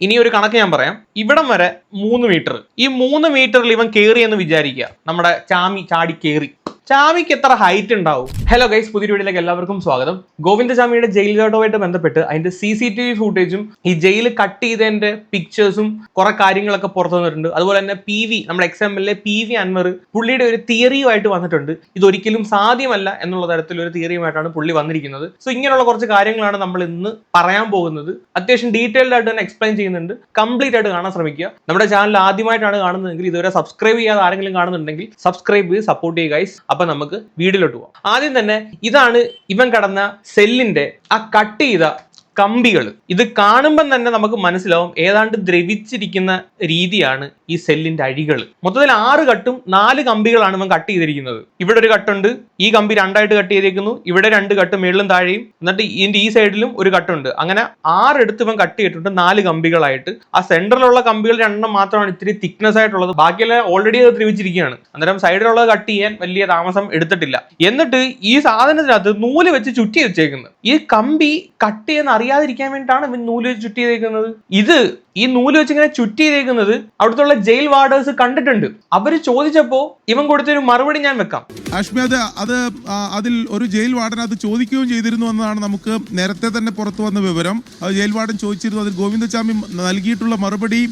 ഇനി ഒരു കണക്ക് ഞാൻ പറയാം. ഇവിടം വരെ മൂന്ന് മീറ്റർ ഈ മൂന്ന് മീറ്ററിൽ ഇവൻ കേറി എന്ന് വിചാരിക്കുക. നമ്മുടെ ചാമി ചാടി കേറി. ചാമിക്ക് എത്ര ഹൈറ്റ് ഉണ്ടാവും? ഹലോ ഗൈസ് പുതിയ വീഡിയോയിലേക്ക് എല്ലാവർക്കും സ്വാഗതം. ഗോവിന്ദചാമിയുടെ ജയിൽ ഗാർഡുമായിട്ട് ബന്ധപ്പെട്ട് അതിന്റെ സി സി ടി വി ഫുട്ടേജും ഈ ജയിൽ കട്ട് ചെയ്തതിന്റെ പിക്ചേഴ്സും കുറെ കാര്യങ്ങളൊക്കെ പുറത്തു വന്നിട്ടുണ്ട്. അതുപോലെ തന്നെ പി വി നമ്മുടെ ex M L A P V Anvar പുള്ളിയുടെ ഒരു തിയറിയുമായിട്ട് വന്നിട്ടുണ്ട്. ഇതൊരിക്കലും സാധ്യമല്ല എന്നുള്ള തരത്തിലൊരു തിയറിയുമായിട്ടാണ് പുള്ളി വന്നിരിക്കുന്നത്. സോ ഇങ്ങനെയുള്ള കുറച്ച് കാര്യങ്ങളാണ് നമ്മൾ ഇന്ന് പറയാൻ പോകുന്നത്. അത്യാവശ്യം ഡീറ്റെയിൽഡ് ആയിട്ട് തന്നെ എക്സ്പ്ലെയിൻ ചെയ്യുന്നുണ്ട്. കംപ്ലീറ്റ് ആയിട്ട് കാണാൻ ശ്രമിക്കുക. നമ്മുടെ ചാനൽ ആദ്യമായിട്ടാണ് കാണുന്നതെങ്കിൽ ഇതുവരെ സബ്സ്ക്രൈബ് ചെയ്യാതെ ആരെങ്കിലും കാണുന്നുണ്ടെങ്കിൽ സബ്സ്ക്രൈബ് ചെയ്ത് സപ്പോർട്ട് ചെയ്യുക അപ്പൊ നമുക്ക് വീടിലോട്ട് പോവാം. ആദ്യം തന്നെ ഇതാണ് ഇവൻ കടന്ന സെല്ലിന്റെ ആ കട്ട് ചെയ്ത കമ്പികൾ ഇത് കാണുമ്പം തന്നെ നമുക്ക് മനസ്സിലാവും ഏതാണ്ട് ദ്രവിച്ചിരിക്കുന്ന രീതിയാണ് ഈ സെല്ലിന്റെ അഴികൾ മൊത്തത്തിൽ ആറ് കട്ടും നാല് കമ്പികളാണ് ഇവൻ കട്ട് ചെയ്തിരിക്കുന്നത്. ഇവിടെ ഒരു കട്ടുണ്ട് ഈ കമ്പി രണ്ടായിട്ട് കട്ട് ചെയ്തിരിക്കുന്നു ഇവിടെ രണ്ട് കട്ട് മേളിലും താഴെയും എന്നിട്ട് ഇതിന്റെ ഈ സൈഡിലും ഒരു കട്ടുണ്ട്. അങ്ങനെ ആറ് എടുത്ത് ഇവൻ കട്ട് ചെയ്തിട്ടുണ്ട് നാല് കമ്പികളായിട്ട്. ആ സെന്ററിലുള്ള കമ്പികൾ രണ്ടെണ്ണം മാത്രമാണ് ഇത്തിരി തിക്നെസ് ആയിട്ടുള്ളത്. ബാക്കിയെല്ലാം ഓൾറെഡി അത് ദ്രവിച്ചിരിക്കുകയാണ്. അന്നേരം സൈഡിലുള്ളത് കട്ട് ചെയ്യാൻ വലിയ താമസം എടുത്തിട്ടില്ല. എന്നിട്ട് ഈ സാധനത്തിനകത്ത് നൂൽ വെച്ച് ചുറ്റി വെച്ചേക്കുന്നത് ഈ കമ്പി കട്ട് ചെയ്യുന്ന അറിയാതിരിക്കാൻ വേണ്ടിയിട്ടാണ് ഇവൻ നൂൽ വെച്ച് ചുറ്റി ചെയ്തേക്കുന്നത്. ഇത് ഈ നൂൽ വെച്ച് ഇങ്ങനെ ചുറ്റി ചെയ്തേക്കുന്നത് അവിടുത്തെ ജയിൽ വാർഡേഴ്സ് കണ്ടിട്ടുണ്ട്. അവർ ചോദിച്ചപ്പോ ഇവൻ കൊടുത്തൊരു മറുപടി ഞാൻ വെക്കാം. അശ്മി അത് അത് അതിൽ ഒരു ജയിൽ വാർഡൻ അത് ചോദിക്കുകയും ചെയ്തിരുന്നു എന്നതാണ് നമുക്ക് നേരത്തെ തന്നെ പുറത്തു വന്ന വിവരം. ജയിൽ വാർഡൻ ചോദിച്ചിരുന്നു അതിൽ ഗോവിന്ദസ്വാമി നൽകിയിട്ടുള്ള മറുപടി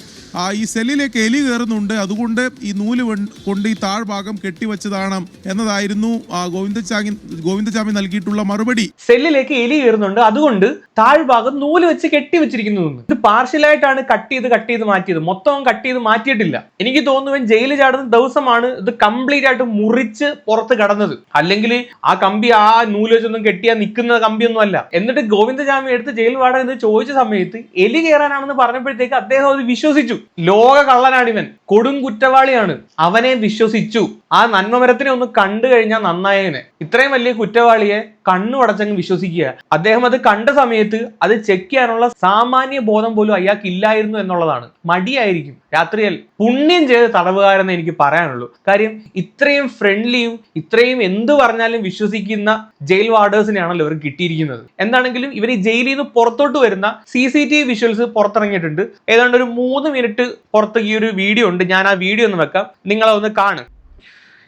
ഈ സെല്ലിലേക്ക് എലി കയറുന്നുണ്ട്. അതുകൊണ്ട് ഈ നൂൽ കൊണ്ട് ഈ താഴ്ഭാഗം കെട്ടിവെച്ചതാണ് എന്നതായിരുന്നു ഗോവിന്ദചാമി ഗോവിന്ദചാമി നൽകിയിട്ടുള്ള മറുപടി. സെല്ലിലേക്ക് എലി കയറുന്നുണ്ട്. അതുകൊണ്ട് താഴ്ഭാഗം നൂൽ വെച്ച് കെട്ടി വെച്ചിരിക്കുന്നു എന്ന്. ഇത് പാർഷ്യലായിട്ടാണ് കട്ട് ചെയ്ത് കട്ട് ചെയ്ത് മാറ്റിയത്. മൊത്തം കട്ട് ചെയ്ത് മാറ്റിയിട്ടില്ല. എനിക്ക് തോന്നുന്നു ജയിലിൽ ചാടുന്ന ദിവസമാണ് ഇത് കംപ്ലീറ്റ് ആയിട്ട് മുറിച്ച് പുറത്ത് കടന്നത്. അല്ലെങ്കിൽ ആ കമ്പി ആ നൂൽ വെച്ചൊന്നും കെട്ടിയാൽ നിൽക്കുന്ന കമ്പിയൊന്നും അല്ല. എന്നിട്ട് ഗോവിന്ദചാമി എടുത്ത് ജയിൽ വാടക എന്ന് ചോദിച്ച സമയത്ത് എലി കയറാനാണെന്ന് പറഞ്ഞപ്പോഴത്തേക്ക് അദ്ദേഹം അത് വിശ്വസിച്ചു. ലോക കള്ളനാണ് ഇവൻ കൊടും കുറ്റവാളിയാണ്. അവനെ വിശ്വസിച്ചു. ആ നന്മമരത്തിനെ ഒന്ന് കണ്ടു കഴിഞ്ഞാൽ നന്നായവനെ ഇത്രയും വലിയ കുറ്റവാളിയെ കണ്ണു അടച്ചങ്ങ് വിശ്വസിക്കുക. അദ്ദേഹം അത് കണ്ട സമയത്ത് അത് ചെക്ക് ചെയ്യാനുള്ള സാമാന്യ ബോധം പോലും അയാൾക്ക് ഇല്ലായിരുന്നു എന്നുള്ളതാണ്. മടിയായിരിക്കും. രാത്രിയിൽ പുണ്യം ചെയ്ത് തടവുകാരെന്ന് എനിക്ക് പറയാനുള്ളൂ. കാര്യം ഇത്രയും ഫ്രണ്ട്ലിയും ഇത്രയും എന്ത് പറഞ്ഞാലും വിശ്വസിക്കുന്ന ജയിൽ വാർഡേഴ്സിനെയാണല്ലോ ഇവർ കിട്ടിയിരിക്കുന്നത്. എന്താണെങ്കിലും ഇവർ ജയിലിൽ നിന്ന് പുറത്തോട്ട് വരുന്ന C C T V visuals പുറത്തിറങ്ങിയിട്ടുണ്ട്. ഏതാണ്ട് ഒരു മൂന്ന് മിനിറ്റ് പുറത്ത് ഈ ഒരു വീഡിയോ ഉണ്ട്. ഞാൻ ആ വീഡിയോ ഒന്ന് വെക്കാം. നിങ്ങളതൊന്ന് കാണും.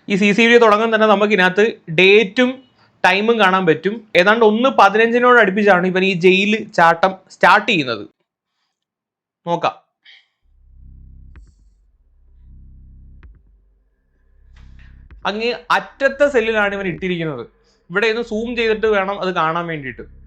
ഈ സി സി വി തുടങ്ങും തന്നെ നമുക്ക് ഇതിനകത്ത് ഡേറ്റും ടൈമും കാണാൻ പറ്റും. ഏതാണ്ട് ഒന്ന് പതിനഞ്ചിനോട് അടുപ്പിച്ചാണ് ഇവൻ ഈ ജയിൽ ചാട്ടം സ്റ്റാർട്ട് ചെയ്യുന്നത്. നോക്കാം. അങ്ങ് അറ്റത്തെ സെല്ലിലാണ് ഇവൻ ഇട്ടിരിക്കുന്നത്. ഇവിടെ ഒന്ന് സൂം ചെയ്തിട്ട് വേണം അത് കാണാൻ വേണ്ടിയിട്ട്.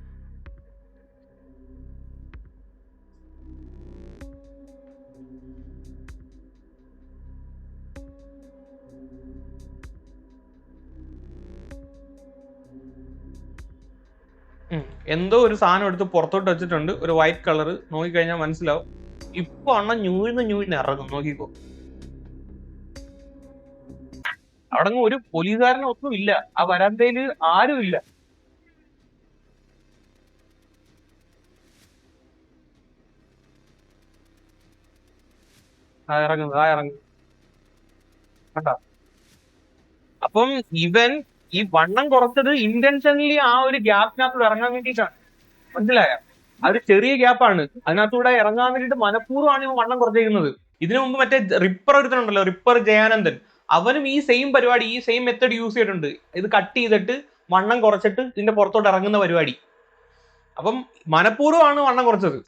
എന്തോ ഒരു സാധനം എടുത്ത് പുറത്തോട്ട് വെച്ചിട്ടുണ്ട്. ഒരു വൈറ്റ് കളർ നോക്കിക്കഴിഞ്ഞാൽ മനസ്സിലാവും. ഇപ്പൊ അണ്ണ ഞൂഴ്ന്ന് ഞൂഴിന് ഇറങ്ങും. നോക്കിക്കോ. അവിടെ ഒരു പോലീസുകാരനൊന്നും ഇല്ല. ആ വരാന്തയിൽ ആരും ഇല്ല. ആ ഇറങ്ങുന്നത് ആ ഇറങ്ങും. കണ്ട? അപ്പം ഇവൻ ഈ വണ്ണം കുറച്ചത് ഇന്റൻഷനലി ആ ഒരു ഗ്യാപ്പിനകത്ത് ഇറങ്ങാൻ വേണ്ടിയിട്ടാണ്. മനസ്സിലായ? അത് ചെറിയ ഗ്യാപ്പാണ് അതിനകത്തൂടെ ഇറങ്ങാൻ വേണ്ടിയിട്ട് മനഃപൂർവമാണ് ഇവ വണ്ണം കുറച്ചിരിക്കുന്നത് ഇതിനു മുമ്പ് മറ്റേ റിപ്പർ ഒരുത്തനുണ്ടല്ലോ റിപ്പർ ജയാനന്ദൻ. അവനും ഈ സെയിം പരിപാടി ഈ സെയിം മെത്തേഡ് യൂസ് ചെയ്തിട്ടുണ്ട്. ഇത് കട്ട് ചെയ്തിട്ട് വണ്ണം കുറച്ചിട്ട് ഇതിന്റെ പുറത്തോട്ട് ഇറങ്ങുന്ന പരിപാടി. അപ്പം മനഃപൂർവമാണ് വണ്ണം കുറച്ചത്.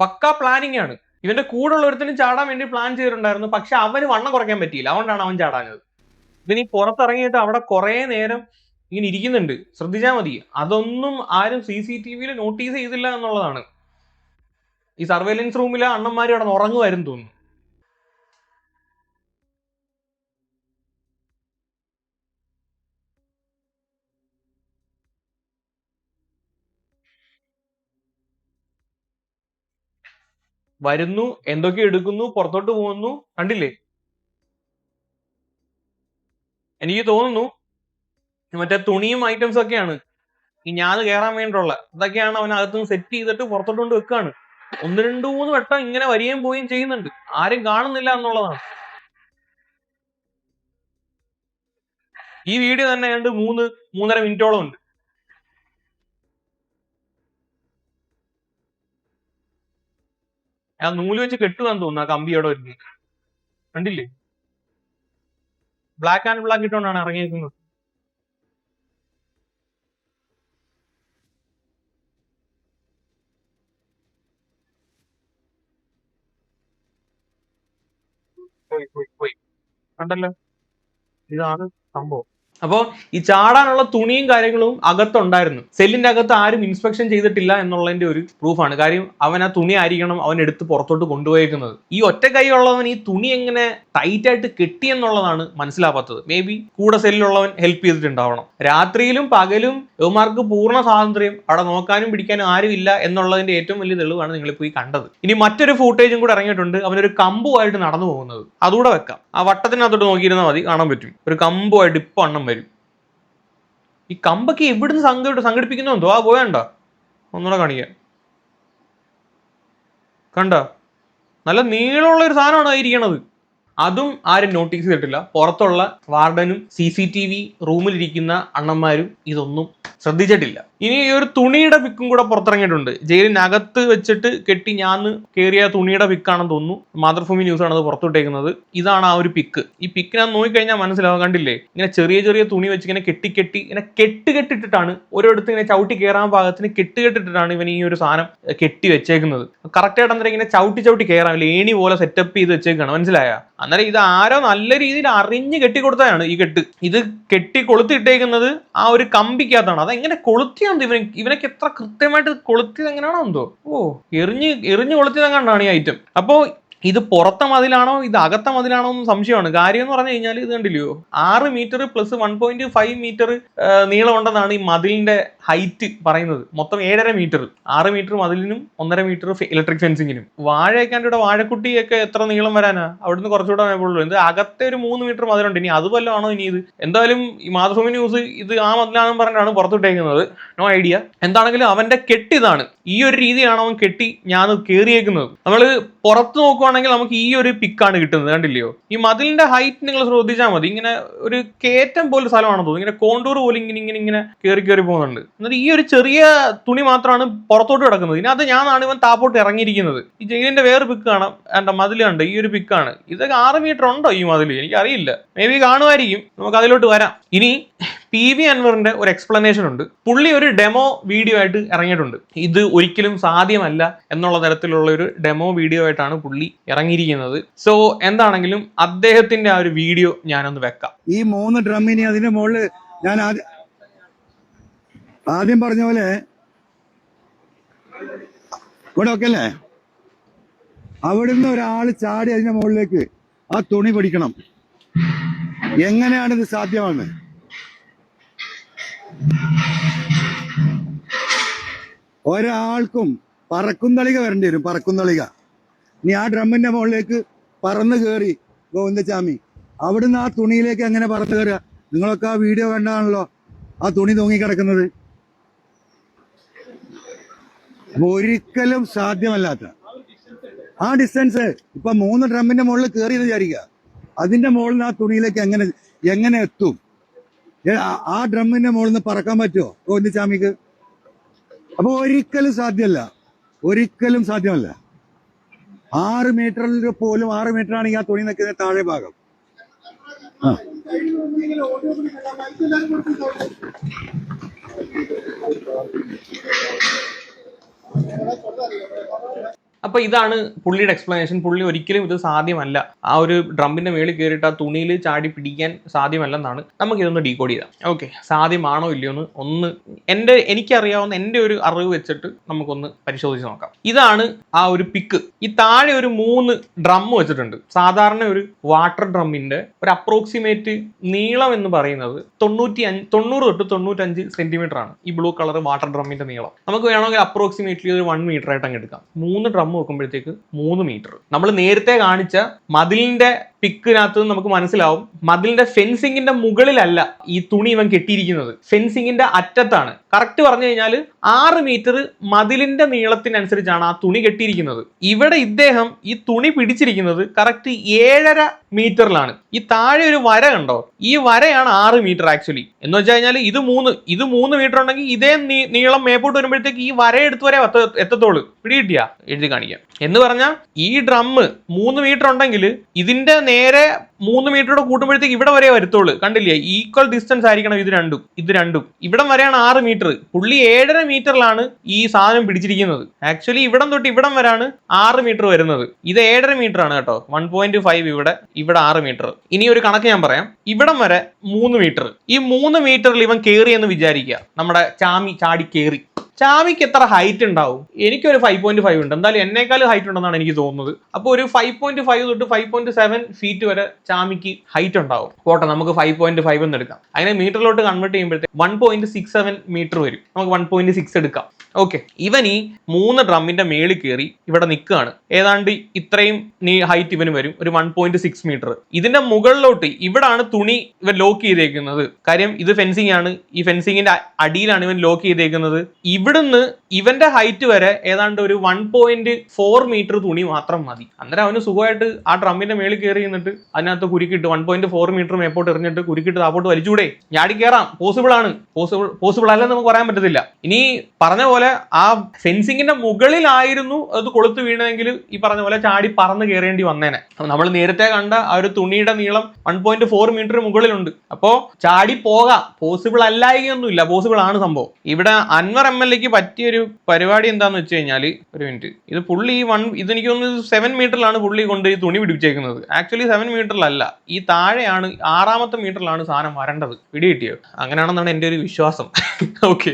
പക്ക പ്ലാനിങ് ആണ്. ഇവന്റെ കൂടെ ഉള്ളൊരുത്തനും ചാടാൻ വേണ്ടി പ്ലാൻ ചെയ്തിട്ടുണ്ടായിരുന്നു പക്ഷെ അവന് വണ്ണം കുറയ്ക്കാൻ പറ്റിയില്ല. അതുകൊണ്ടാണ് അവൻ ചാടാഞ്ഞത്. ഇവൻ ഈ പുറത്തിറങ്ങിയിട്ട് അവിടെ കുറേ നേരം ഇങ്ങനെ ഇരിക്കുന്നുണ്ട്. ശ്രദ്ധിച്ചാൽ മതി. അതൊന്നും ആരും സി സി ടി വിയിൽ നോട്ടീസ് ചെയ്തില്ല എന്നുള്ളതാണ്. ഈ സർവൈലൻസ് റൂമിലെ അണ്ണന്മാർ അവിടെ ഉറങ്ങുമായിരുന്നു തോന്നുന്നു. വരുന്നു എന്തൊക്കെ എടുക്കുന്നു പുറത്തോട്ട് പോകുന്നു. കണ്ടില്ലേ? എനിക്ക് തോന്നുന്നു മറ്റേ തുണിയും ഐറ്റംസ് ഒക്കെയാണ്. ഈ ഞാൻ കയറാൻ വേണ്ടിയുള്ള അതൊക്കെയാണ് അവൻ അകത്തുനിന്ന് സെറ്റ് ചെയ്തിട്ട് പുറത്തോട്ട് കൊണ്ട് വെക്കാണ്. ഒന്ന് രണ്ട് മൂന്ന് വട്ടം ഇങ്ങനെ വരികയും പോവുകയും ചെയ്യുന്നുണ്ട്. ആരും കാണുന്നില്ല എന്നുള്ളതാണ്. ഈ വീഡിയോ തന്നെ രണ്ട് മൂന്ന് മൂന്നര മിനിറ്റോളം ഉണ്ട്. ആ നൂൽ വെച്ച് കെട്ടുകാന്ന് തോന്നുന്നു ആ കമ്പിയോടെ വരുന്നത്. കണ്ടില്ലേ? ബ്ലാക്ക് ആൻഡ് ബ്ലാക്ക് ഇട്ടുകൊണ്ടാണ് ഇറങ്ങിയിരിക്കുന്നത്. പോയി പോയി പോയി. കണ്ടല്ലോ? ഇതാണ് സംഭവം. അപ്പോ ഈ ചാടാനുള്ള തുണിയും കാര്യങ്ങളും അകത്തുണ്ടായിരുന്നു. സെല്ലിന്റെ അകത്ത് ആരും ഇൻസ്പെക്ഷൻ ചെയ്തിട്ടില്ല എന്നുള്ളതിന്റെ ഒരു പ്രൂഫാണ്. കാര്യം അവൻ ആ തുണി ആയിരിക്കണം അവൻ എടുത്ത് പുറത്തോട്ട് കൊണ്ടുപോയേക്കുന്നത്. ഈ ഒറ്റ കൈയുള്ളവൻ ഈ തുണി എങ്ങനെ ടൈറ്റ് ആയിട്ട് കെട്ടി എന്നുള്ളതാണ് മനസ്സിലാവാത്തത്. മേ ബി കൂടെ സെല്ലിലുള്ളവൻ ഹെൽപ്പ് ചെയ്തിട്ടുണ്ടാവണം. രാത്രിയിലും പകലും യുവമാർക്ക് പൂർണ സ്വാതന്ത്ര്യം. അവിടെ നോക്കാനും പിടിക്കാനും ആരുമില്ല എന്നുള്ളതിന്റെ ഏറ്റവും വലിയ തെളിവാണ് നിങ്ങളിപ്പോൾ ഈ കണ്ടത്. ഇനി മറ്റൊരു ഫൂട്ടേജും കൂടെ ഇറങ്ങിയിട്ടുണ്ട്. അവനൊരു കമ്പുമായിട്ട് നടന്നു പോകുന്നത്. അതുകൂടെ വെക്കാം. ആ വട്ടത്തിനകത്തോട്ട് നോക്കിയിരുന്നാൽ മതി. കാണാൻ പറ്റും. ഒരു കമ്പുമായിട്ട് ഇപ്പം എണ്ണം ഈ കമ്പക്ക് എവിടുന്ന് സംഘ സംഘടിപ്പിക്കുന്നു? എന്തോ? ആ പോയണ്ട ഒന്നുകൂടെ കാണിക്കാം. കണ്ട? നല്ല നീളമുള്ള ഒരു സാധനമാണ് ആയിരിക്കണത് അതും ആരും നോട്ടീസ് ചെയ്തിട്ടില്ല. പുറത്തുള്ള വാർഡനും സി സി ടി വി റൂമിലിരിക്കുന്ന അണ്ണന്മാരും ഇതൊന്നും ശ്രദ്ധിച്ചിട്ടില്ല. ഇനി ഈ ഒരു തുണിയുടെ പിക്കും കൂടെ പുറത്തിറങ്ങിയിട്ടുണ്ട്. ജയിലിനകത്ത് വെച്ചിട്ട് കെട്ടി ഞാൻ കയറിയ തുണിയുടെ പിക്കാണെന്ന് തോന്നുന്നു. മാതൃഭൂമി ന്യൂസ് ആണ് അത് പുറത്തുവിട്ടേക്കുന്നത്. ഇതാണ് ആ ഒരു പിക്ക്. ഈ പിക്ക് ഞാൻ നോക്കിക്കഴിഞ്ഞാൽ മനസ്സിലാവും. കണ്ടില്ലേ? ഇങ്ങനെ ചെറിയ ചെറിയ തുണി വെച്ച് ഇങ്ങനെ കെട്ടി കെട്ടി ഇങ്ങനെ കെട്ട് കെട്ടിട്ടിട്ടാണ് ഓരോടത്ത് ഇങ്ങനെ ചവിട്ടി കയറാൻ പാകത്തിന് കെട്ട് കെട്ടിട്ടിട്ടാണ് ഇവൻ ഈ ഒരു സാധനം കെട്ടി വെച്ചേക്കുന്നത്. കറക്റ്റായിട്ട് അന്നേരം ഇങ്ങനെ ചവിട്ടി ചവിട്ടി കയറാം ഏണി പോലെ സെറ്റപ്പ് ചെയ്ത് വെച്ചേക്കാണ്. മനസ്സിലായ? അന്നേരം ഇത് ആരോ നല്ല രീതിയിൽ അറിഞ്ഞ് കെട്ടിക്കൊടുത്തതാണ് ഈ കെട്ട്. ഇത് കെട്ടി കൊളുത്തിട്ടേക്കുന്നത് ആ ഒരു കമ്പിക്കകത്താണ്. അതെങ്ങനെ കൊളുത്തിയാണ് ഇവന് ഇവനൊക്കെ എത്ര കൃത്യമായിട്ട് കൊളുത്തിയത് എങ്ങനെയാണോ എന്തോ? ഓ എറിഞ്ഞ് എറിഞ്ഞ് കൊളുത്തിയത് കണ്ടാണ് ഈ ഐറ്റം അപ്പോ ഇത് പുറത്തെ മതിലാണോ? ഇത് അകത്തെ മതിലാണോ എന്ന് സംശയമാണ്. കാര്യം എന്ന് പറഞ്ഞു കഴിഞ്ഞാൽ ഇത് കണ്ടില്ലയോ ആറ് metre plus one point five metre നീളം ഉണ്ടെന്നാണ് ഈ മതിലിന്റെ ഹൈറ്റ് പറയുന്നത് മൊത്തം ഏഴര മീറ്റർ. ആറ് മീറ്റർ മതിലിനും ഒന്നര മീറ്റർ ഇലക്ട്രിക് ഫെൻസിങ്ങിനും. വാഴയൊക്കെ ഇവിടെ വാഴക്കുട്ടിയൊക്കെ എത്ര നീളം വരാനാ? അവിടുന്ന് കുറച്ചുകൂടെ പോലുള്ളൂ ഇത് അകത്തെ ഒരു മൂന്ന് മീറ്റർ മതിലുണ്ട്. ഇനി അത് ആണോ ഇനി ഇത്? എന്തായാലും ഈ മാതൃഭൂമി ന്യൂസ് ഇത് ആ മതിലാണെന്ന് പറഞ്ഞാണ് പുറത്തുവിട്ടേക്കുന്നത്. No idea. എന്താണെങ്കിലും അവന്റെ കെട്ടിതാണ് ഈ ഒരു രീതിയാണ് അവൻ കെട്ടി ഞാൻ കയറിയേക്കുന്നത് നമ്മൾ പുറത്ത് നോക്കുവാണെങ്കിൽ നമുക്ക് ഈ ഒരു പിക്കാണ് കിട്ടുന്നത്. കണ്ടില്ലയോ? ഈ മതിലിന്റെ ഹൈറ്റ് നിങ്ങൾ ശ്രദ്ധിച്ചാൽ മതി. ഇങ്ങനെ ഒരു കേറ്റം പോലെ സ്ഥലമാണെന്ന് തോന്നുന്നു. ഇങ്ങനെ കോണ്ടൂർ പോലെ ഇങ്ങനെ ഇങ്ങനെ ഇങ്ങനെ കയറി കയറി പോകുന്നുണ്ട്. എന്നിട്ട് ഈ ഒരു ചെറിയ തുണി മാത്രമാണ് പുറത്തോട്ട് കിടക്കുന്നത്. ഇനി അത് ഞാനാണ് ഇവൻ താപ്പോട്ട് ഇറങ്ങിയിരിക്കുന്നത് ഈ ജയിലിന്റെ വേറെ പിക്ക് കാണാം. എന്റെ മതിൽ കണ്ട് ഈ ഒരു പിക്കാണ് ഇതൊക്കെ ആറ് മീറ്റർ ഉണ്ടോ ഈ മതിൽ എനിക്ക് അറിയില്ല മേ ബി കാണുമായിരിക്കും. നമുക്ക് അതിലോട്ട് വരാം. ഇനി പി വി അൻവറിന്റെ ഒരു എക്സ്പ്ലനേഷൻ ഉണ്ട്. പുള്ളി ഒരു ഡെമോ വീഡിയോ ആയിട്ട് ഇറങ്ങിയിട്ടുണ്ട് ഇത് ഒരിക്കലും സാധ്യമല്ല എന്നുള്ള തരത്തിലുള്ള ഒരു ഡെമോ വീഡിയോ ആയിട്ടാണ് പുള്ളി ഇറങ്ങിയിരിക്കുന്നത് സോ എന്താണെങ്കിലും അദ്ദേഹത്തിന്റെ ആ ഒരു വീഡിയോ ഞാനൊന്ന് വെക്കാം. ഈ മൂന്ന് ഡ്രമ്മിനി അതിന്റെ മുകളിൽ ഞാൻ ആദ്യം പറഞ്ഞ പോലെ ഇവിടെ ഒക്കെ അല്ലേ? അവിടുന്ന് ഒരാൾ ചാടി അതിന്റെ മുകളിലേക്ക് ആ തുണി പിടിക്കണം. എങ്ങനെയാണ് ഇത് സാധ്യമാണ് ഒരാൾക്കും പറക്കുന്നളിക വരേണ്ടി വരും പറക്കുന്നളിക നീ ആ ഡ്രമ്മിന്റെ മുകളിലേക്ക് പറന്ന് കയറി ഗോവിന്ദചാമി അവിടുന്ന് ആ തുണിയിലേക്ക് എങ്ങനെ പറന്ന് കയറുക നിങ്ങളൊക്കെ ആ വീഡിയോ കണ്ടാണല്ലോ ആ തുണി തൂങ്ങിക്കിടക്കുന്നത്. ഒരിക്കലും സാധ്യമല്ലാത്ത. ആ ഡിസ്റ്റൻസ് ഇപ്പൊ മൂന്ന് ഡ്രമ്മിന്റെ മുകളിൽ കയറി വിചാരിക്കുക. അതിന്റെ മുകളിൽ നിന്ന് ആ തുണിയിലേക്ക് എങ്ങനെ എങ്ങനെ എത്തും? ആ- ഡ്രമ്മിന്റെ മുകളിൽ നിന്ന് പറക്കാൻ പറ്റുമോ ഗോവിന്ദചാമിക്ക് അപ്പൊ ഒരിക്കലും സാധ്യമല്ല. ഒരിക്കലും സാധ്യമല്ല. ആറ് മീറ്ററിൽ പോലും ആറ് മീറ്റർ ആണെങ്കിൽ ആ തുണി നിൽക്കുന്ന താഴെ ഭാഗം. ആ. 我来找这里有没有 അപ്പൊ ഇതാണ് പുള്ളിയുടെ എക്സ്പ്ലനേഷൻ പുള്ളി ഒരിക്കലും ഇത് സാധ്യമല്ല. ആ ഒരു ഡ്രമ്പിന്റെ മേളിൽ കയറിയിട്ട് ആ തുണിയിൽ ചാടി പിടിക്കാൻ സാധ്യമല്ലെന്നാണ്. നമുക്ക് ഇതൊന്ന് ഡീകോഡ് ചെയ്യാം ഓക്കെ സാധ്യമാണോ ഇല്ലയോ എന്ന് ഒന്ന് എന്റെ എനിക്കറിയാവുന്ന എന്റെ ഒരു അറിവ് വെച്ചിട്ട് നമുക്കൊന്ന് പരിശോധിച്ച് നോക്കാം. ഇതാണ് ആ ഒരു പിക്ക് ഈ താഴെ ഒരു മൂന്ന് ഡ്രം വെച്ചിട്ടുണ്ട്. സാധാരണ ഒരു വാട്ടർ ഡ്രമ്മിന്റെ ഒരു അപ്രോക്സിമേറ്റ് നീളം എന്ന് പറയുന്നത് തൊണ്ണൂറ്റി അഞ്ച് തൊണ്ണൂറ് തൊട്ട് തൊണ്ണൂറ്റഞ്ച് സെന്റിമീറ്റർ ആണ്. ഈ ബ്ലൂ കളർ വാട്ടർ ഡ്രമ്മിന്റെ നീളം. നമുക്ക് വേണമെങ്കിൽ അപ്രോക്സിമേറ്റ്ലി ഒരു വൺ മീറ്റർ ആയിട്ട് അങ്ങ് എടുക്കാം. മൂന്ന് ഡ്രം വെക്കുമ്പോഴത്തേക്ക് മൂന്ന് മീറ്റർ നമ്മൾ നേരത്തെ കാണിച്ച മതിലിന്റെ പിക്കിനകത്ത് നമുക്ക് മനസ്സിലാവും. മതിലിന്റെ ഫെൻസിങ്ങിന്റെ മുകളിലല്ല ഈ തുണി ഇവൻ കെട്ടിയിരിക്കുന്നത്. ഫെൻസിങ്ങിന്റെ അറ്റത്താണ്. കറക്റ്റ് പറഞ്ഞു കഴിഞ്ഞാൽ ആറ് മീറ്റർ മതിലിന്റെ നീളത്തിനനുസരിച്ചാണ് ആ തുണി കെട്ടിയിരിക്കുന്നത്. ഇവിടെ ഇദ്ദേഹം ഈ തുണി പിടിച്ചിരിക്കുന്നത് കറക്റ്റ് ഏഴര മീറ്ററിലാണ്. ഈ താഴെ ഒരു വര കണ്ടോ? ഈ വരയാണ് ആറ് മീറ്റർ ആക്ച്വലി. എന്ന് വെച്ച് കഴിഞ്ഞാൽ ഇത് മൂന്ന് ഇത് മൂന്ന് മീറ്റർ ഉണ്ടെങ്കിൽ ഇതേ നീളം മേപ്പോട്ട് വരുമ്പോഴത്തേക്ക് ഈ വര എടുത്ത് വരെ എത്തത്തോളൂ. എത്തത്തോളൂ പിടികിട്ടിയാ എഴുതി കാണിക്കാം. എന്ന് പറഞ്ഞാൽ ഈ ഡ്രമ്മ് മൂന്ന് മീറ്റർ ഉണ്ടെങ്കിൽ ഇതിന്റെ നേരെ മൂന്ന് മീറ്ററോട് കൂട്ടുമ്പോഴത്തേക്ക് ഇവിടെ വരെ വരത്തുള്ളൂ. കണ്ടില്ലേ? ഈക്വൽ ഡിസ്റ്റൻസ് ആയിരിക്കണം ഇത് രണ്ടും. ഇത് രണ്ടും. ഇവിടം വരെയാണ് ആറ് മീറ്റർ പുള്ളി ഏഴര മീറ്ററിലാണ് ഈ സാധനം പിടിച്ചിരിക്കുന്നത്. ആക്ച്വലി ഇവിടം തൊട്ട് ഇവിടം വരാണ് ആറ് മീറ്റർ വരുന്നത്. ഇത് ഏഴര മീറ്റർ ആണ് കേട്ടോ. വൺ പോയിന്റ് ഫൈവ് ഇവിടെ ഇവിടെ ആറ് മീറ്റർ ഇനി ഒരു കണക്ക് ഞാൻ പറയാം. ഇവിടം വരെ മൂന്ന് മീറ്റർ ഈ മൂന്ന് മീറ്ററിൽ ഇവൻ കേറി എന്ന് വിചാരിക്കുക. നമ്മുടെ ചാമി ചാടി കയറി ചാമിക്ക് എത്ര ഹൈറ്റ് ഉണ്ടാവും? എനിക്കൊരു ഫൈവ് പോയിന്റ് ഫൈവ് ഉണ്ട്. എന്തായാലും എന്നേക്കാൾ ഹൈറ്റ് ഉണ്ടെന്നാണ് എനിക്ക് തോന്നുന്നത്. അപ്പോൾ ഒരു ഫൈവ് പോയിന്റ് ഫൈവ് തൊട്ട് ഫൈവ് പോയിന്റ് സെവൻ ഫീറ്റ് വരെ ചാമിക്ക് ഹൈറ്റ് ഉണ്ടാവും. പോട്ടെ നമുക്ക് ഫൈവ് പോയിന്റ് ഫൈവ് എന്ന് എടുക്കാം. അങ്ങനെ മീറ്ററിലോട്ട് കൺവേർട്ട് ചെയ്യുമ്പോഴത്തേക്ക് one point six seven metre വരും. നമുക്ക് വൺ പോയിന്റ് സിക്സ് എടുക്കാം. ഓക്കെ ഇവൻ ഈ മൂന്ന് ഡ്രമ്മിന്റെ മേളിൽ കയറി ഇവിടെ നിൽക്കുകയാണ്. ഏതാണ്ട് ഇത്രയും നീ ഹൈറ്റ് ഇവന് വരും. ഒരു വൺ പോയിന്റ് സിക്സ് മീറ്റർ ഇതിന്റെ മുകളിലോട്ട് ഇവിടാണ് തുണി ഇവൻ ലോക്ക് ചെയ്തേക്കുന്നത്. കാര്യം ഇത് ഫെൻസിങ് ആണ്. ഈ ഫെൻസിങ്ങിന്റെ അടിയിലാണ് ഇവൻ ലോക്ക് ചെയ്തേക്കുന്നത്. ഇവിടുന്ന് ഇവന്റെ ഹൈറ്റ് വരെ ഏതാണ്ട് ഒരു വൺ പോയിന്റ് ഫോർ മീറ്റർ തുണി മാത്രം മതി. അന്നേരം അവന് സുഖമായിട്ട് ആ ഡ്രമ്മിന്റെ മേളിൽ കയറി നിന്നിട്ട് അതിനകത്ത് കുരുക്കിട്ട് വൺ പോയിന്റ് ഫോർ മീറ്റർ മേപ്പോട്ട് എറിഞ്ഞിട്ട് കുരുക്കിട്ട് താപ്പോട്ട് വലിച്ചൂടെ. ഞാടി കയറാം പോസിബിൾ ആണ്. പോസിബിൾ പോസിബിൾ അല്ലെന്ന് നമുക്ക് പറയാൻ പറ്റത്തില്ല. ഇനി പറഞ്ഞ പോലെ ആ ഫെൻസിങ്ങിന്റെ മുകളിലായിരുന്നു അത് കൊളുത്തു വീണതെങ്കിൽ ഈ പറഞ്ഞ പോലെ ചാടി പറന്ന് കയറേണ്ടി വന്നേനെ. നമ്മൾ നേരത്തെ കണ്ട ആ ഒരു തുണിയുടെ നീളം വൺ പോയിന്റ് ഫോർ മീറ്റർ മുകളിലുണ്ട്. അപ്പോ ചാടി പോകാം. പോസിബിൾ അല്ലായികയൊന്നുമില്ല. പോസിബിൾ ആണ് സംഭവം. ഇവിടെ അൻവർ എം എൽ എക്ക് പറ്റിയൊരു പരിപാടി എന്താന്ന് വെച്ച് കഴിഞ്ഞാൽ ഒരു മിനിറ്റ് ഇത് പുള്ളി ഈ വൺ ഇത് എനിക്ക് തോന്നുന്നു സെവൻ മീറ്ററിലാണ് പുള്ളി കൊണ്ട് ഈ തുണി പിടിപ്പിച്ചേക്കുന്നത്. ആക്ച്വലി സെവൻ മീറ്ററിലല്ല ഈ താഴെയാണ് ആറാമത്തെ മീറ്ററിലാണ് സാധനം വരേണ്ടത്. പിടി കിട്ടിയത് അങ്ങനെയാണെന്നാണ് എന്റെ ഒരു വിശ്വാസം. ഓക്കെ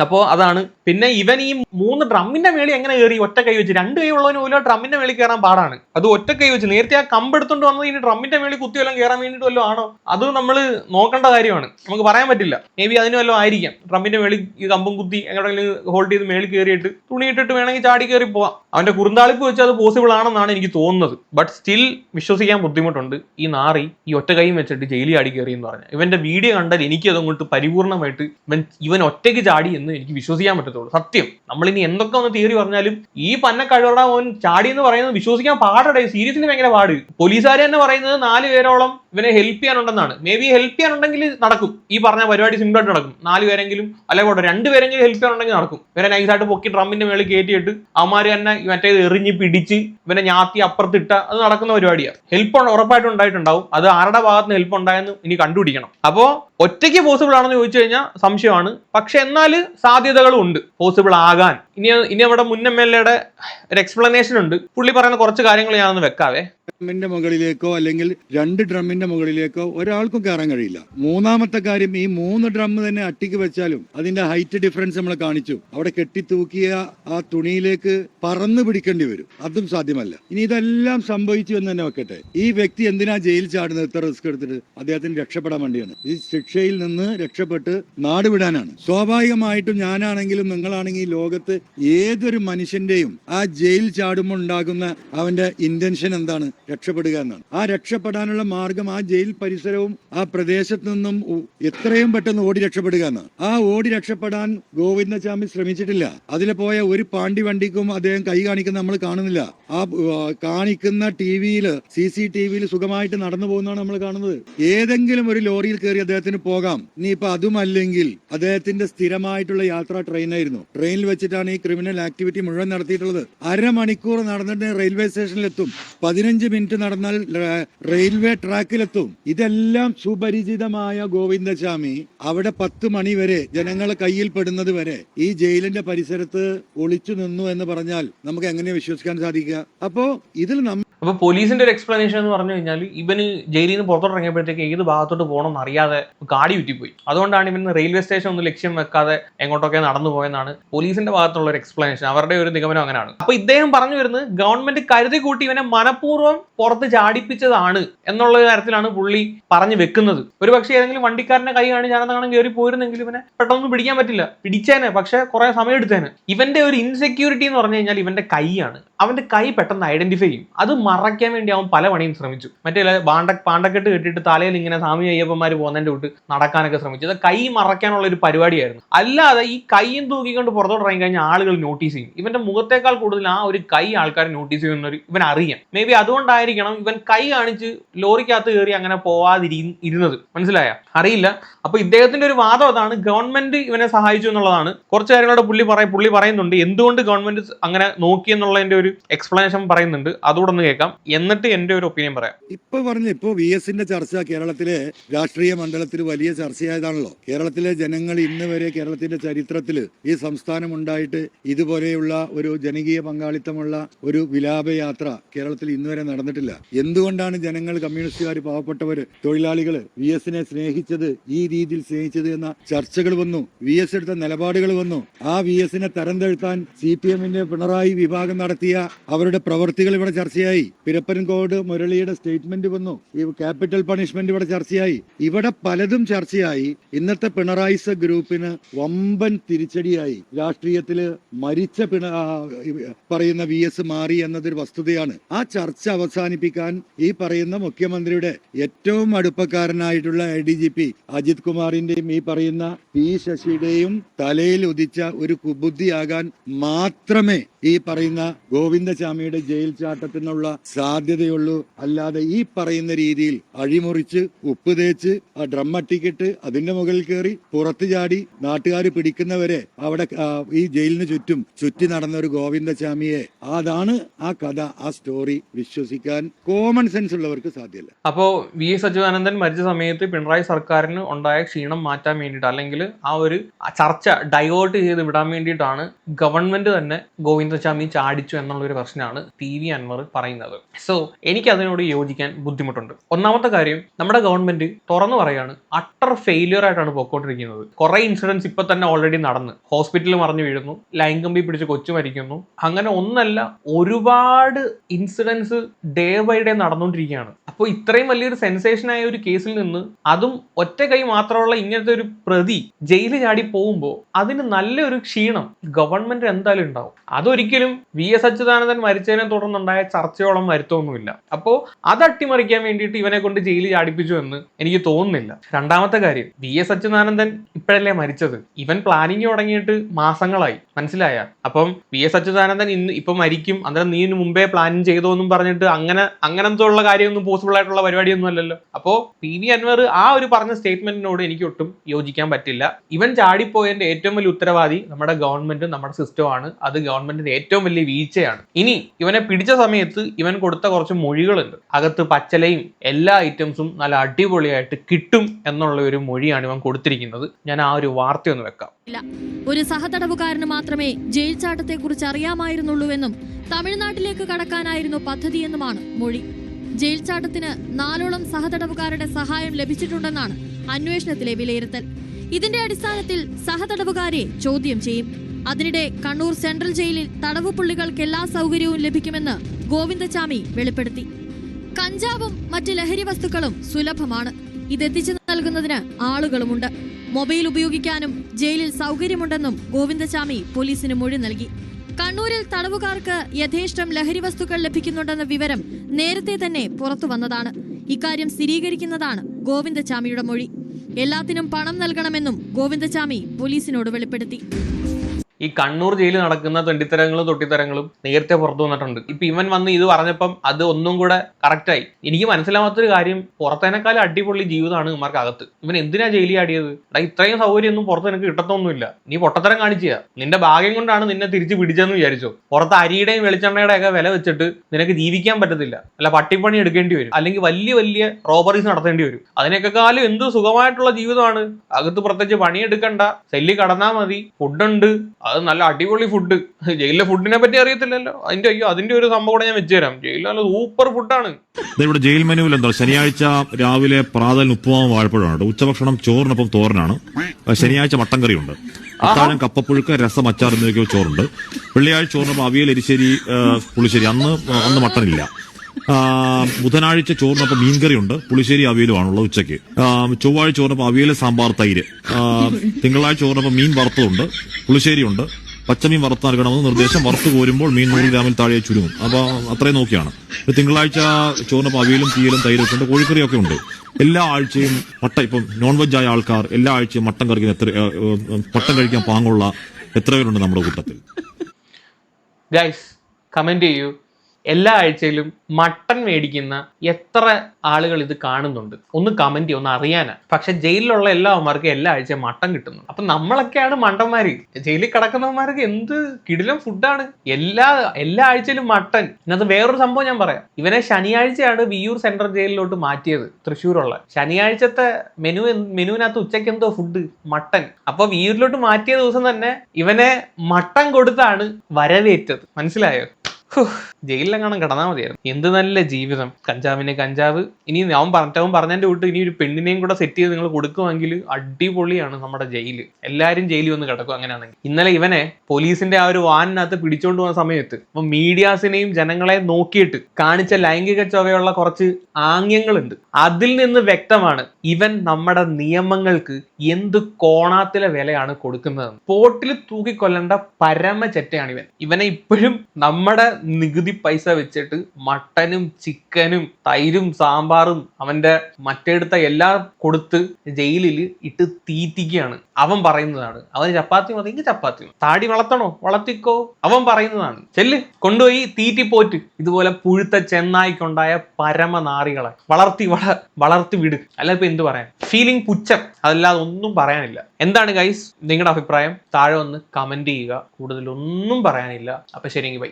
അപ്പോൾ അതാണ് പിന്നെ ഇവൻ ഈ മൂന്ന് ഡ്രമ്മിന്റെ മേളിൽ എങ്ങനെ കയറി? ഒറ്റ കൈ വെച്ച്. രണ്ട് കൈ ഉള്ളവന് പോലും ഡ്രമ്മിന്റെ മേളിൽ കയറാൻ പാടാണ്. അത് ഒറ്റ കൈ വെച്ച്. നേരത്തെ ആ കമ്പ് എടുത്തോണ്ട് വന്നത് ഇനി ഡ്രമ്മിന്റെ മേളിൽ കുത്തി വല്ലതും കയറാൻ വേണ്ടിയിട്ട് വല്ലതും ആണോ? അത് നമ്മൾ നോക്കേണ്ട കാര്യമാണ്. നമുക്ക് പറയാൻ പറ്റില്ല. മേ ബി അതിന് വല്ലതും ആയിരിക്കാം. ഡ്രമ്മിന്റെ മേളിൽ ഈ കമ്പും കുത്തി എങ്ങോട്ടെങ്കിലും ഹോൾഡ് ചെയ്ത് മേളിൽ കയറിയിട്ട് തുണി ഇട്ടിട്ട് വേണമെങ്കിൽ ചാടി കയറി പോവാം. അവന്റെ കുറുന്താളിപ്പ് വെച്ച് അത് പോസിബിൾ ആണെന്നാണ് എനിക്ക് തോന്നുന്നത്. ബട്ട് സ്റ്റിൽ വിശ്വസിക്കാൻ ബുദ്ധിമുട്ടുണ്ട്. ഈ നാറി ഈ ഒറ്റ കൈയും വെച്ചിട്ട് ജയിലിൽ ചാടി കയറി എന്ന് പറഞ്ഞാൽ. ഇവന്റെ വീഡിയോ കണ്ടാൽ എനിക്ക് അതങ്ങോട്ട് പരിപൂർണമായിട്ട് ഇവൻ ഇവൻ ഒറ്റയ്ക്ക് ചാടി എന്ന് എനിക്ക് വിശ്വസിക്കാൻ പറ്റത്തുള്ളൂ സത്യം. നമ്മളിനി എന്തൊക്കെ ഒന്ന് തിയറി പറഞ്ഞാലും ഈ പന്ന കഴിവുള്ള മോൻ ചാടി എന്ന് പറയുന്നത് വിശ്വസിക്കാൻ പാടടെ. സീരിയസിന് ഭയങ്കര പാട്. പോലീസുകാർ തന്നെ പറയുന്നത് നാല് പേരോളം ഇവനെ ഹെൽപ്പ് ചെയ്യാനുണ്ടെന്നാണ്. മേ ബി ഹെൽപ്പ് ചെയ്യാനുണ്ടെങ്കിൽ നടക്കും. ഈ പറഞ്ഞ പരിപാടി സിമ്പിൾ ആയിട്ട് നടക്കും. നാല് പേരെങ്കിലും അല്ലെ കൂടെ രണ്ട് പേരെങ്കിലും ഹെൽപ്പ് ചെയ്യാനുണ്ടെങ്കിൽ നടക്കും. ഇവരെ നൈസായിട്ട് പൊക്കി ഡ്രമ്മിന്റെ മേളിൽ കയറ്റിയിട്ട് അവന്മാർ തന്നെ മറ്റേ എറിഞ്ഞ് പിടിച്ച് ഇവനെ ഞാത്തി അപ്പുറത്തിട്ട അത് നടക്കുന്ന പരിപാടിയാണ് ഹെൽപ്പ് ഉറപ്പായിട്ടും ഉണ്ടായിട്ടുണ്ടാവും. അത് ആരുടെ ഭാഗത്ത് ഹെൽപ്പ് ഉണ്ടായെന്ന് ഇനി കണ്ടുപിടിക്കണം. അപ്പോ ഒറ്റയ്ക്ക് പോസിബിൾ ആണെന്ന് ചോദിച്ചു കഴിഞ്ഞാൽ സംശയമാണ്. പക്ഷെ എന്നാൽ സാധ്യതകളും ഉണ്ട്. പോസിബിൾ ആകാൻ. ഇനി ഇനി നമ്മുടെ മുൻ എം എൽ എയുടെ ഒരു എക്സ്പ്ലനേഷൻ ഉണ്ട്. പുള്ളി പറയുന്ന കുറച്ച് കാര്യങ്ങൾ ഞാനൊന്ന് വെക്കാവേ. ഡ്രമ്മിന്റെ മുകളിലേക്കോ അല്ലെങ്കിൽ രണ്ട് ഡ്രമ്മിന്റെ മുകളിലേക്കോ ഒരാൾക്കും കയറാൻ കഴിയില്ല. മൂന്നാമത്തെ കാര്യം ഈ മൂന്ന് ഡ്രം തന്നെ അട്ടിക്ക് വെച്ചാലും അതിന്റെ ഹൈറ്റ് ഡിഫറൻസ് നമ്മൾ കാണിച്ചു. അവിടെ കെട്ടി തൂക്കിയ ആ തുണിയിലേക്ക് പറന്ന് പിടിക്കേണ്ടി വരും. അതും സാധ്യമല്ല. ഇനി ഇതെല്ലാം സംഭവിച്ചു എന്ന് തന്നെ വെക്കട്ടെ. ഈ വ്യക്തി എന്തിനാ ജയിലിൽ ചാടുന്നത്? ഇത്ര റിസ്ക് എടുത്തിട്ട് അദ്ദേഹത്തിന് രക്ഷപ്പെടാൻ വേണ്ടിയാണ്. ഈ ശിക്ഷയിൽ നിന്ന് രക്ഷപ്പെട്ട് നാട് വിടാനാണ്. സ്വാഭാവികമായിട്ടും ഞാനാണെങ്കിലും നിങ്ങളാണെങ്കിൽ ലോകത്ത് ഏതൊരു മനുഷ്യന്റെയും ആ ജയിൽ ചാടുമ്പോൾ ഉണ്ടാകുന്ന അവന്റെ ഇന്റൻഷൻ എന്താണ്? രക്ഷപ്പെടുക എന്നാണ്. ആ രക്ഷപ്പെടാനുള്ള മാർഗം ആ ജയിൽ പരിസരവും ആ പ്രദേശത്ത് നിന്നും എത്രയും പെട്ടെന്ന് ഓടി രക്ഷപ്പെടുക എന്നാണ്. ആ ഓടി രക്ഷപ്പെടാൻ ഗോവിന്ദസ്വാമി ശ്രമിച്ചിട്ടില്ല. അതിൽ പോയ ഒരു പാണ്ടി വണ്ടിക്കും അദ്ദേഹം കൈ കാണിക്കുന്ന നമ്മൾ കാണുന്നില്ല. ആ കാണിക്കുന്ന ടി വിയിൽ സി സി ടി വിയിൽ സുഖമായിട്ട് നടന്നു പോകുന്നതാണ് നമ്മൾ കാണുന്നത്. ഏതെങ്കിലും ഒരു ലോറിയിൽ കയറി അദ്ദേഹത്തിന് പോകാം. ഇനിയിപ്പോ അതുമല്ലെങ്കിൽ അദ്ദേഹത്തിന്റെ സ്ഥിരമായിട്ടുള്ള യാത്ര ട്രെയിനായിരുന്നു. ട്രെയിനിൽ വെച്ചിട്ടാണ് ഈ ക്രിമിനൽ ആക്ടിവിറ്റി മുഴുവൻ നടത്തിയിട്ടുള്ളത്. അരമണിക്കൂർ നടന്നിട്ട് റെയിൽവേ സ്റ്റേഷനിലെത്തും. പതിനഞ്ച് മിനിറ്റ് നടന്നാൽ റെയിൽവേ ട്രാക്കിലെത്തും. ഇതെല്ലാം സുപരിചിതമായ ഗോവിന്ദസ്വാമി. അവിടെ പത്ത് മണി വരെ ജനങ്ങളെ കയ്യിൽ പെടുന്നത് വരെ ഈ ജയിലിന്റെ പരിസരത്ത് ഒളിച്ചു നിന്നു എന്ന് പറഞ്ഞാൽ നമുക്ക് എങ്ങനെ വിശ്വസിക്കാൻ സാധിക്കുക? അപ്പോ ഇതിൽ നമ്മ അപ്പൊ പോലീസിന്റെ ഒരു എക്സ്പ്ലനേഷൻ എന്ന് പറഞ്ഞു കഴിഞ്ഞാൽ ഇവന് ജയിലിൽ നിന്ന് പുറത്തോട്ട് ഇറങ്ങിയപ്പോഴത്തേക്ക് ഏത് ഭാഗത്തോട്ട് പോകണം എന്ന് അറിയാതെ കാടി ഉറ്റിപ്പോയി അതുകൊണ്ടാണ് ഇവന് റെയിൽവേ സ്റ്റേഷൻ ഒന്നും ലക്ഷ്യം വെക്കാതെ എങ്ങോട്ടൊക്കെ നടന്നു പോയെന്നാണ് പോലീസിന്റെ ഭാഗത്തുള്ള ഒരു എക്സ്പ്ലനേഷൻ അവരുടെ ഒരു നിഗമനം അങ്ങനെയാണ്. അപ്പൊ ഇദ്ദേഹം പറഞ്ഞു വരുന്നത് ഗവൺമെന്റ് കരുതി കൂട്ടി ഇവനെ മനഃപൂർവം പുറത്ത് ചാടിപ്പിച്ചതാണ് എന്നുള്ള കാര്യത്തിലാണ് പുള്ളി പറഞ്ഞു വെക്കുന്നത്. ഒരു പക്ഷേ ഏതെങ്കിലും വണ്ടിക്കാരന്റെ കൈ കാണി ഞാനെന്നാണ് കയറി പോയിരുന്നെങ്കിൽ ഇവനെ പെട്ടെന്ന് പിടിക്കാൻ പറ്റില്ല. പിടിച്ചേനെ പക്ഷെ കുറെ സമയം എടുത്തേനെ ഇവന്റെ ഒരു ഇൻസെക്യൂരിറ്റി എന്ന് പറഞ്ഞു കഴിഞ്ഞാൽ ഇവന്റെ കൈയാണ്. അവന്റെ കൈ പെട്ടെന്ന് ഐഡന്റിഫൈ ചെയ്യും. അത് മറയ്ക്കാൻ വേണ്ടി അവൻ പല പണിയും ശ്രമിച്ചു. മറ്റേ പാണ്ട പാണ്ടക്കെട്ട് കെട്ടിയിട്ട് തലയിൽ ഇങ്ങനെ സ്വാമി അയ്യപ്പന്മാർ പോകുന്നതിന്റെ വിട്ട് നടക്കാനൊക്കെ ശ്രമിച്ചു. ഇത് കൈ മറയ്ക്കാനുള്ള ഒരു പരിപാടിയായിരുന്നു. അല്ലാതെ ഈ കൈയും തൂക്കിക്കൊണ്ട് പുറത്തോട്ട് ഇറങ്ങി കഴിഞ്ഞാൽ ആളുകൾ നോട്ടീസ് ചെയ്യും. ഇവന്റെ മുഖത്തേക്കാൾ കൂടുതൽ ആ ഒരു കൈ ആൾക്കാർ നോട്ടീസ് ചെയ്യുന്ന ഒരു ഇവൻ അറിയാം. മേ ബി അതുകൊണ്ടായിരിക്കണം ഇവൻ കൈ കാണിച്ച് ലോറിക്കകത്ത് കയറി അങ്ങനെ പോവാതിരി ഇരുന്നത്. മനസ്സിലായ? അറിയില്ല. അപ്പൊ ഇദ്ദേഹത്തിന്റെ ഒരു വാദം അതാണ് ഗവൺമെന്റ് ഇവനെ സഹായിച്ചു എന്നുള്ളതാണ്. കുറച്ച് കാര്യങ്ങളുടെ പുള്ളി പറയും പുള്ളി പറയുന്നുണ്ട്. എന്തുകൊണ്ട് ഗവൺമെന്റ് അങ്ങനെ നോക്കി എന്നുള്ളതിന്റെ ഒരു എക്സ്പ്ലനേഷൻ പറയുന്നുണ്ട്. അതുകൂടെ ഒന്ന് കേൾക്കാം എന്നിട്ട് എന്റെ ഒരു ഒപ്പീനിയൻ പറയാം. ഇപ്പൊ പറഞ്ഞു ഇപ്പൊ വി എസിന്റെ ചർച്ച കേരളത്തിലെ രാഷ്ട്രീയ മണ്ഡലത്തിൽ വലിയ ചർച്ചയായതാണല്ലോ. കേരളത്തിലെ ജനങ്ങൾ ഇന്ന് വരെ കേരളത്തിന്റെ ചരിത്രത്തിൽ ഈ സംസ്ഥാനം ഉണ്ടായിട്ട് ഇതുപോലെയുള്ള ഒരു ജനകീയ പങ്കാളിത്തമുള്ള ഒരു വിലാപയാത്ര കേരളത്തിൽ ഇന്ന് വരെ നടന്നിട്ടില്ല. എന്തുകൊണ്ടാണ് ജനങ്ങൾ കമ്മ്യൂണിസ്റ്റുകാർ പാവപ്പെട്ടവർ തൊഴിലാളികൾ വി എസിനെ സ്നേഹിച്ചത് ഈ രീതിയിൽ സ്നേഹിച്ചത് എന്ന ചർച്ചകൾ വന്നു വി എസ് എടുത്ത നിലപാടുകൾ വന്നു. ആ വി എസിനെ തരം താഴ്ത്താൻ സി പി എമ്മിന്റെ പിണറായി വിഭാഗം നടത്തിയ അവരുടെ പ്രവൃത്തികൾ ഇവിടെ ചർച്ചയായി. പിരപ്പൻകോട് മുരളിയുടെ സ്റ്റേറ്റ്മെന്റ് വന്നു. ഈ ക്യാപിറ്റൽ പണിഷ്മെന്റ് ഇവിടെ ചർച്ചയായി. ഇവിടെ പലതും ചർച്ചയായി. ഇന്നത്തെ പിണറായിസ ഗ്രൂപ്പിന് വമ്പൻ തിരിച്ചടിയായി. രാഷ്ട്രീയത്തിൽ മരിച്ച പിണ പറയുന്ന വി എസ് മാറി എന്നതൊരു വസ്തുതയാണ്. ആ ചർച്ച അവസാനിപ്പിക്കാൻ ഈ പറയുന്ന മുഖ്യമന്ത്രിയുടെ ഏറ്റവും അടുപ്പക്കാരനായിട്ടുള്ള A D G P Ajith കുമാറിന്റെയും ഈ പറയുന്ന പി ശശിയുടെയും തലയിൽ ഉദിച്ച ഒരു കുബുദ്ധിയാകാൻ മാത്രമേ ഈ പറയുന്ന ഗോവിന്ദചാമിയുടെ ജയിൽ ചാട്ടത്തിനുള്ള സാധ്യതയുള്ളൂ. അല്ലാതെ ഈ പറയുന്ന രീതിയിൽ അഴിമുറിച്ച് ഉപ്പ് തേച്ച് ആ ഡ്രം അട്ടിക്കിട്ട് അതിന്റെ മുകളിൽ കയറി പുറത്തു ചാടി നാട്ടുകാർ പിടിക്കുന്നവരെ അവിടെ ഈ ജയിലിന് ചുറ്റും ചുറ്റി നടന്ന ഒരു ഗോവിന്ദസ്വാമിയെ അതാണ് ആ കഥ ആ സ്റ്റോറി വിശ്വസിക്കാൻ കോമൺ സെൻസ് ഉള്ളവർക്ക് സാധ്യമല്ല. അപ്പോ വി എസ് അച്യുതാനന്ദൻ മരിച്ച സമയത്ത് പിണറായി സർക്കാരിന് ഉണ്ടായ ക്ഷീണം മാറ്റാൻ വേണ്ടിയിട്ട് അല്ലെങ്കിൽ ആ ഒരു ചർച്ച ഡൈവേർട്ട് ചെയ്ത് വിടാൻ വേണ്ടിയിട്ടാണ് ഗവൺമെന്റ് തന്നെ ഗോവിന്ദസ്വാമി ചാടിച്ചു എന്നുള്ള ഒരു പ്രശ്നമാണ് ടി വി അൻവർ പറയുന്നത്. സോ എനിക്ക് അതിനോട് യോജിക്കാൻ ബുദ്ധിമുട്ടുണ്ട്. ഒന്നാമത്തെ കാര്യം നമ്മുടെ ഗവൺമെന്റ് തുറന്നു പറയാണ് അട്ടർ ഫെയിലിയർ ആയിട്ടാണ് പോയിക്കൊണ്ടിരിക്കുന്നത്. കുറെ ഇൻസിഡൻസ് ഇപ്പൊ തന്നെ ഓൾറെഡി നടന്ന്. ഹോസ്പിറ്റലിൽ മറിഞ്ഞു വീഴുന്നു ലൈൻ കമ്പി പിടിച്ച് കൊച്ചു മരിക്കുന്നു. അങ്ങനെ ഒന്നല്ല ഒരുപാട് ഇൻസിഡൻസ് ഡേ ബൈ ഡേ നടന്നുകൊണ്ടിരിക്കുകയാണ് അപ്പോൾ ഇത്രയും വലിയൊരു സെൻസേഷൻ ആയ ഒരു കേസിൽ നിന്ന് അതും ഒറ്റ കൈ മാത്രമുള്ള ഇങ്ങനത്തെ ഒരു പ്രതി ജയിലിൽ ചാടി പോകുമ്പോൾ അതിന് നല്ലൊരു ക്ഷീണം ഗവൺമെന്റ് എന്തായാലും ഉണ്ടാവും. അതൊരിക്കലും വി എസ് അച്യുതാനന്ദൻ മരിച്ചതിനെ തുടർന്നുണ്ടായ ചർച്ചയോളം വരുത്തൊന്നുമില്ല. അപ്പോൾ അത് അട്ടിമറിക്കാൻ വേണ്ടിയിട്ട് ഇവനെ കൊണ്ട് ജയിലിൽ ചാടിപ്പിച്ചു എന്ന് എനിക്ക് തോന്നുന്നില്ല. രണ്ടാമത്തെ കാര്യം വി എസ് അച്യുതാനന്ദൻ ഇപ്പോഴല്ലേ മരിച്ചത്. ഇവൻ പ്ലാനിങ് തുടങ്ങിയിട്ട് മാസങ്ങളായി. മനസ്സിലായ? അപ്പം വി എസ് അച്യുതാനന്ദൻ ഇന്ന് ഇപ്പൊ മരിക്കും. അന്നേരം നീ മുമ്പേ പ്ലാൻ ചെയ്തോ എന്നും പറഞ്ഞിട്ട് അങ്ങനെ അങ്ങനത്തെ ഉള്ള കാര്യമൊന്നും പോസിബിൾ ആയിട്ടുള്ള പരിപാടിയൊന്നും അല്ലല്ലോ. അപ്പോ പി വി അൻവർ ആ ഒരു പറഞ്ഞ സ്റ്റേറ്റ്മെന്റിനോട് എനിക്ക് ഒട്ടും യോജിക്കാൻ പറ്റില്ല. ഇവൻ ചാടിപ്പോയതിന്റെ ഏറ്റവും വലിയ ഉത്തരവാദി നമ്മുടെ ഗവൺമെന്റും നമ്മുടെ സിസ്റ്റമാണ് അത് ഗവൺമെന്റിന്റെ ഏറ്റവും വലിയ വീഴ്ചയാണ്. ഇനി ഇവനെ പിടിച്ച സമയത്ത് ഇവൻ കൊടുത്ത കുറച്ച് മൊഴികളുണ്ട്. അകത്ത് പച്ചലയും എല്ലാ ഐറ്റംസും നല്ല അടിപൊളിയായിട്ട് കിട്ടും എന്നുള്ള ഒരു മൊഴിയാണ് ഇവൻ കൊടുത്തിരിക്കുന്നത്. ഞാൻ ആ ഒരു വാർത്ത ഒന്ന് ഒരു സഹതടവുകാരന് മാത്രമേ ജയിൽ ചാട്ടത്തെക്കുറിച്ച് അറിയാമായിരുന്നുള്ളൂവെന്നും തമിഴ്നാട്ടിലേക്ക് കടക്കാനായിരുന്നു പദ്ധതിയെന്നുമാണ് മൊഴി. ജയിൽ ചാട്ടത്തിന് നാലോളം സഹതടവുകാരുടെ സഹായം ലഭിച്ചിട്ടുണ്ടെന്നാണ് അന്വേഷണത്തിലെ വിലയിരുത്തൽ. ഇതിന്റെ അടിസ്ഥാനത്തിൽ സഹതടവുകാരെ ചോദ്യം ചെയ്യും. അതിനിടെ കണ്ണൂർ സെൻട്രൽ ജയിലിൽ തടവുപുള്ളികൾക്ക് എല്ലാ സൗകര്യവും ലഭിക്കുമെന്ന് ഗോവിന്ദചാമി വെളിപ്പെടുത്തി. കഞ്ചാവും മറ്റ് ലഹരി വസ്തുക്കളും സുലഭമാണ്. ഇതെത്തിച്ചു നൽകുന്നതിന് ആളുകളുമുണ്ട്. മൊബൈൽ ഉപയോഗിക്കാനും ജയിലിൽ സൗകര്യമുണ്ടെന്നും ഗോവിന്ദസ്വാമി പോലീസിന് മൊഴി നൽകി. കണ്ണൂരിൽ തടവുകാർക്ക് യഥേഷ്ടം ലഹരി വസ്തുക്കൾ ലഭിക്കുന്നുണ്ടെന്ന വിവരം നേരത്തെ തന്നെ പുറത്തു വന്നതാണ്. ഇക്കാര്യം സ്ഥിരീകരിക്കുന്നതാണ് ഗോവിന്ദചാമിയുടെ മൊഴി. എല്ലാത്തിനും പണം നൽകണമെന്നും ഗോവിന്ദചാമി പോലീസിനോട് വെളിപ്പെടുത്തി. ഈ കണ്ണൂർ ജയിലിൽ നടക്കുന്ന തെണ്ടിത്തരങ്ങളും തൊട്ടിത്തരങ്ങളും നേരത്തെ പുറത്തു വന്നിട്ടുണ്ട്. ഇപ്പൊ ഇവൻ വന്ന് ഇത് പറഞ്ഞപ്പം അത് ഒന്നും കൂടെ കറക്റ്റായി എനിക്ക് മനസ്സിലാവാത്തൊരു കാര്യം പുറത്തേനേക്കാളും അടിപൊളി ജീവിതമാണ് ഇവന്മാർക്ക് അകത്ത് ഇവൻ എന്തിനാ ജയിലിൽ ആടിയത്? എടാ ഇത്രയും സൗകര്യമൊന്നും പുറത്ത് നിനക്ക് കിട്ടത്തൊന്നുമില്ല. നീ പൊട്ടത്തരം കാണിച്ചാ നിന്റെ ഭാഗ്യം കൊണ്ടാണ് നിന്നെ തിരിച്ചു പിടിച്ചെന്ന് വിചാരിച്ചോ. പുറത്ത് അരിയുടെയും വെളിച്ചെണ്ണയുടെ ഒക്കെ വില വെച്ചിട്ട് നിനക്ക് ജീവിക്കാൻ പറ്റത്തില്ല. അല്ല പട്ടിപ്പണി എടുക്കേണ്ടി വരും. അല്ലെങ്കിൽ വലിയ വലിയ റോബറീസ് നടത്തേണ്ടി വരും. അതിനൊക്കെ കാലം എന്ത് സുഖമായിട്ടുള്ള ജീവിതമാണ്. അകത്ത് പ്രത്യേകിച്ച് പണിയെടുക്കണ്ട. സെല്ലി കടന്നാൽ മതി. ഫുഡുണ്ട് അത് നല്ല അടിപൊളി ഫുഡ് ജയിലിലെ ഫുഡിനെ പറ്റി അറിയത്തില്ലല്ലോ. അതിന്റെ അയ്യോ അതിന്റെ ഒരു സംഭവം കൂടെ ഞാൻ വെച്ചുതരാം. ജയിലിൽ നല്ല സൂപ്പർ ഫുഡാണ് ഇവിടെ ജയിൽ മെനുവിൽ എന്താ? ശനിയാഴ്ച രാവിലെ പ്രാതൽ ഉപ്പുമാവും വാഴപ്പഴമാണ് ഉച്ചഭക്ഷണം ചോറിനൊപ്പം തോരനാണ്. ശനിയാഴ്ച മട്ടൻ കറിയുണ്ട്. അത്താഴം കപ്പപ്പുഴുക്ക് രസം അച്ചാർ എന്നിവയ്ക്ക് ചോറുണ്ട്. വെള്ളിയാഴ്ച ചോറിനൊപ്പം അവിയൽ എരിശ്ശേരി പുളിശ്ശേരി. അന്ന് അന്ന് മട്ടനില്ല. ബുധനാഴ്ച ചോറിനൊപ്പം മീൻകറിയുണ്ട്. പുളിശ്ശേരി അവിയലുമാണുള്ളത് ഉച്ചയ്ക്ക്. ചൊവ്വാഴ്ച ചോറിനൊപ്പം അവിയൽ സാമ്പാർ തൈര്. തിങ്കളാഴ്ച ചോറിനൊപ്പം മീൻ വറുത്തതുണ്ട്. പുളിശ്ശേരിയുണ്ട്. പച്ചമീൻ വറുത്ത് നൽകണമെന്ന് നിർദ്ദേശം വറുത്ത് കോരുമ്പോൾ മീൻ നൂറ് ഗ്രാമിൽ താഴെ ചുരുങ്ങും. അപ്പൊ അത്രയും നോക്കിയാണ്. തിങ്കളാഴ്ച ചോറിനൊപ്പം അവിയലും തീയലും തൈരും ഒക്കെ ഉണ്ട്. കോഴിക്കറിയൊക്കെ ഉണ്ട്. എല്ലാ ആഴ്ചയും മട്ട ഇപ്പം നോൺ വെജ് ആയ ആൾക്കാർ എല്ലാ ആഴ്ചയും മട്ടൻ കറിക്കുന്ന എത്ര മട്ടൻ കഴിക്കാൻ പാങ്ങുള്ള എത്ര പേരുണ്ട് നമ്മുടെ കൂട്ടത്തിൽ? കമന്റ് ചെയ്യൂ. എല്ലാ ആഴ്ചയിലും മട്ടൺ മേടിക്കുന്ന എത്ര ആളുകൾ ഇത് കാണുന്നുണ്ട്? ഒന്ന് കമന്റ് ഒന്ന് അറിയാനാണ് പക്ഷെ ജയിലിലുള്ള എല്ലാ അവന്മാർക്കും എല്ലാ ആഴ്ചയും മട്ടൺ കിട്ടുന്നു. അപ്പൊ നമ്മളൊക്കെയാണ് മണ്ടന്മാര്. ജയിലിൽ കിടക്കുന്നവന്മാർക്ക് എന്ത് കിടിലം ഫുഡാണ് എല്ലാ എല്ലാ ആഴ്ചയിലും മട്ടൺ. ഇന്നത് വേറൊരു സംഭവം ഞാൻ പറയാം. ഇവനെ ശനിയാഴ്ചയാണ് വിയൂർ സെൻട്രൽ ജയിലിലോട്ട് മാറ്റിയത് തൃശ്ശൂരുള്ള. ശനിയാഴ്ചത്തെ മെനു മെനുവിനകത്ത് ഉച്ചയ്ക്ക് എന്തോ ഫുഡ് മട്ടൻ അപ്പൊ വിയൂരിലോട്ട് മാറ്റിയ ദിവസം തന്നെ ഇവനെ മട്ടൻ കൊടുത്താണ് വരവേറ്റത്. മനസ്സിലായോ? ജയിലിലെങ്ങാനും കിടന്നാൽ മതിയായിരുന്നു. എന്ത് നല്ല ജീവിതം. കഞ്ചാവിന് കഞ്ചാവ്. ഇനി അവൻ പറഞ്ഞവൻ പറഞ്ഞതിന്റെ വിട്ട് ഇനി ഒരു പെണ്ണിനെയും കൂടെ സെറ്റ് ചെയ്ത് നിങ്ങൾ കൊടുക്കുമെങ്കിൽ അടിപൊളിയാണ് നമ്മുടെ ജയിൽ. എല്ലാരും ജയിലിൽ വന്ന് കിടക്കും അങ്ങനെയാണെങ്കിൽ. ഇന്നലെ ഇവനെ പോലീസിന്റെ ആ ഒരു വാനിനകത്ത് പിടിച്ചോണ്ട് പോകുന്ന സമയത്ത് അപ്പൊ മീഡിയാസിനെയും ജനങ്ങളെ നോക്കിയിട്ട് കാണിച്ച ലൈംഗിക ചൊവ്വയുള്ള കുറച്ച് ആംഗ്യങ്ങളുണ്ട്. അതിൽ നിന്ന് വ്യക്തമാണ് ഇവൻ നമ്മുടെ നിയമങ്ങൾക്ക് എന്ത് കോണാത്തിലെ വിലയാണ് കൊടുക്കുന്നത് പോട്ടിൽ തൂക്കിക്കൊല്ലേണ്ട പരമ ചെറ്റയാണ് ഇവൻ ഇവനെ ഇപ്പോഴും നമ്മുടെ നികുതി പൈസ വെച്ചിട്ട് മട്ടനും ചിക്കനും തൈരും സാമ്പാറും അവന്റെ മറ്റെടുത്ത എല്ലാം കൊടുത്ത് ജയിലിൽ ഇട്ട് തീറ്റിക്കുകയാണ്. അവൻ പറയുന്നതാണ്. അവന് ചപ്പാത്തി മതി ചപ്പാത്തി താടി വളർത്തണോ? വളർത്തിക്കോ. അവൻ പറയുന്നതാണ്. ചെല്ല് കൊണ്ടുപോയി തീറ്റി പോറ്റ്. ഇതുപോലെ പുഴുത്ത ചെന്നായിക്കുണ്ടായ പരമനാറികളെ വളർത്തി വള വളർത്തി വിട്. അല്ല ഇപ്പൊ എന്ത് പറയാൻ? ഫീലിംഗ് പുച്ഛം. അതല്ലാതെ ഒന്നും പറയാനില്ല. എന്താണ് ഗൈസ് നിങ്ങളുടെ അഭിപ്രായം? താഴെ ഒന്ന് കമന്റ് ചെയ്യുക. കൂടുതലൊന്നും പറയാനില്ല. അപ്പൊ ശരിയെങ്കിൽ ബൈ